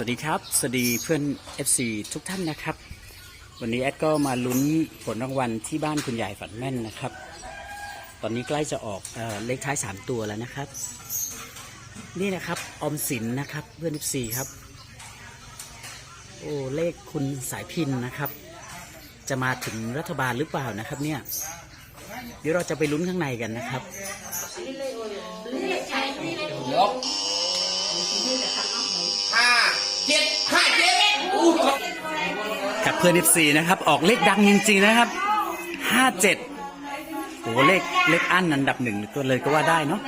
วัสดีครับ สวัสดีเพื่อน FC ทุกท่านนะครับ วันนี้แอดก็มาลุ้นผลรางวัลที่บ้านคุณยายฝันแม่นนะครับ ตอนนี้ใกล้จะออกเออเลขท้าย 3 ตัวแล้วนะครับ นี่นะครับออมสินนะครับเพื่อน FC ครับ โอ้เลขคุณสายพินนะครับ จะมาถึงรัฐบาลหรือเปล่านะครับเนี่ย เดี๋ยวเราจะไปลุ้นข้างในกันนะครับ ยกห้า เจ็ดห้าเจ็ดอู้กับเพื่อน F4 นะครับ ออกเลขดังจริงๆนะครับห้าเจ็ดโอ้เลขเลขอันอันดับหนึ่งก็เลยก็ว่าได้เนาะ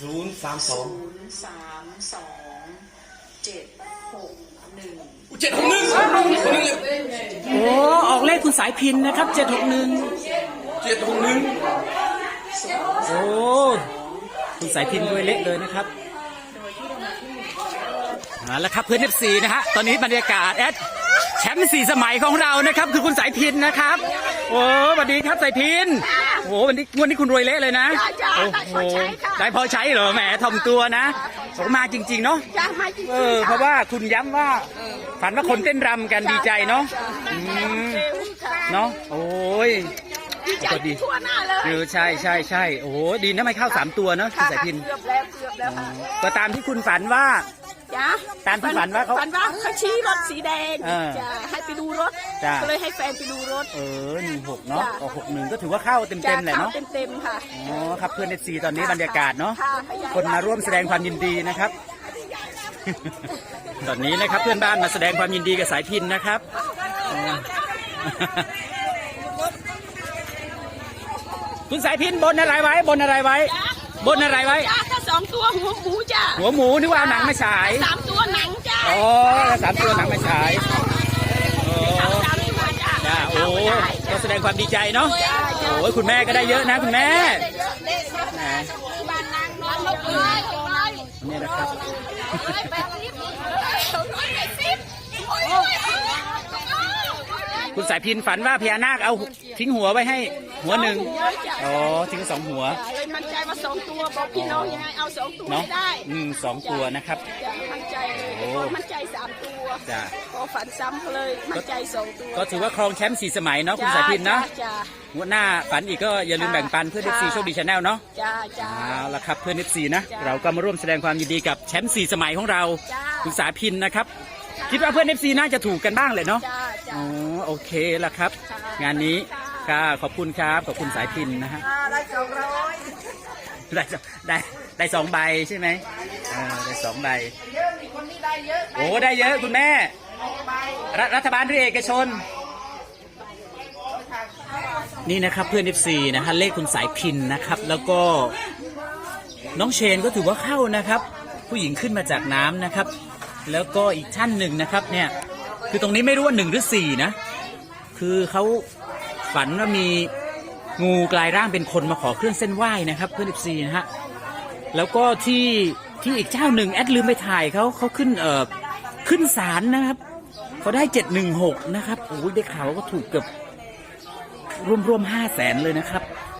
ศูนย์สามสองศูนย์สามสองเจ็ดหกหนึ่งเจ็ดหกหนึ่งโอ้ออกเลขคุณสายพินนะครับเจ็ดหกหนึ่งเจ็ดหกหนึ่งโอ้ คุณสายพินด้วยเลขเลยนะครับเอาละครับเพื่อน F4 นะฮะตอนนี้บรรยากาศแอดแชมป์สี่สมัยของเรานะครับ คือคุณสายพินนะครับ โอ้สวัสดีครับสายพินโอ้วันนี้วันนี้คุณรวยเละเลยนะโอ้โหได้พอใช้เหรอแหมถ่อมตัวนะผมมาจริง ๆ เนาะจ้ามาจริงเออเพราะว่าคุณย้ำว่าฝันว่าคนเต้นรำกันดีใจเนาะอืมเนาะโอ้ย ดีใจก็ดีทั่วหน้าเลยเออใช่ใช่ใช่โอ้โหดีนะไม่เข้าสามตัวเนาะคุณสายพินเกือบแล้วเกือบแล้วค่ะก็ตามที่คุณฝันว่า จ้าตามที่ฝันว่าเขาฝันว่าเขาชี้รถสีแดงเออจะให้ไปดูรถจ้ะ ก็เลยให้แฟนไปดูรถ เออหนึ่งหกเนาะจ้ะ ออกหกหนึ่งก็ถือว่าเข้าเต็มเต็มๆแหละเนาะเต็มเต็มๆค่ะอ๋อครับเพื่อนเอซีตอนนี้บรรยากาศเนาะ ค่ะขยยคนมาร่วมแสดงความยินดีนะครับ ตอนนี้นะครับเพื่อนบ้านมาแสดงความยินดีกับสายพินนะครับอ๋อ คุณสายพินบนอะไรไว้ บนอะไรไว้ บนอะไรไว้ จ้าถ้าสองตัวหัวหมูจ้าหัวหมูนึกว่าเอาหนังมาฉาย สามตัวหนังจ้าอ๋อสามตัวหนังมาฉายอ๋อสามสามตัวจ้าจ้าโอ้เข้าไม่ได้ก็แสดงความดีใจเนาะ โอ้ยคุณแม่ก็ได้เยอะนะคุณแม่แหมบ้านนางนอนลงเลยเลยนี่นะครับแปดสิบร้อยแปดสิบ คุณสายพินฝันว่าพญานาคเอาทิ้งหัวไว้ให้หัวหนึ่งอ๋อทิ้งสองหัวเลยมั่นใจว่าสองตัวบอกพี่น้องยังไงเอาสองตัวเนาะให้ได้อืมสองตัวนะครับจะมั่นใจเลยโอ้พอมั่นใจสามตัวจ้ะพอฝันซ้ำก็เลยมั่นใจสองตัวก็ถือว่าครองแชมป์สี่สมัยเนาะคุณสายพินเนาะจ้างวดหน้าฝันอีกก็อย่าลืมแบ่งปันเพื่อนเอฟซีโชคดีชาแนลเนาะจ้าจ้าเอาละครับเพื่อนเอฟซีนะจ้ะเราก็มาร่วมแสดงความยินดีกับแชมป์สี่สมัยของเราจ้าคุณสายพินนะครับ คิดว่าเพื่อนเอฟซีน่าจะถูกกันบ้างเลยเนาะจ้าจ้า อ๋อโอเคละครับ ค่ะ งานนี้ค่ะขอบคุณครับขอบคุณสายพินนะฮะได้สองร้อยได้สองได้ได้สองใบใช่ไหมเออได้สองใบ เยอะมีคนที่ได้เยอะโอ้ได้เยอะคุณแม่รัฐรัฐบาลหรือเอกชน นี่นะครับเพื่อน FC นะฮะเลขคุณสายพินนะครับ แล้วก็น้องเชนก็ถือว่าเข้านะครับ ผู้หญิงขึ้นมาจากน้ำนะครับ แล้วก็อีกท่านหนึ่งนะครับเนี่ยคือตรงนี้ไม่รู้ว่าหนึ่งหรือสี่นะ คือเขาฝันว่ามีงูกลายร่างเป็นคนมาขอเครื่องเส้นไหว้นะครับเพื่อน FC นะฮะแล้วก็ที่ที่อีกเจ้าหนึ่งแอดลืมไปถ่ายเขาเขาขึ้นเอ่อขึ้นศาลนะครับเขาได้เจ็ดหนึ่งหกนะครับโอ้ยได้ข่าวว่าก็ถูกเกือบรวมรวมห้าแสนเลยนะครับ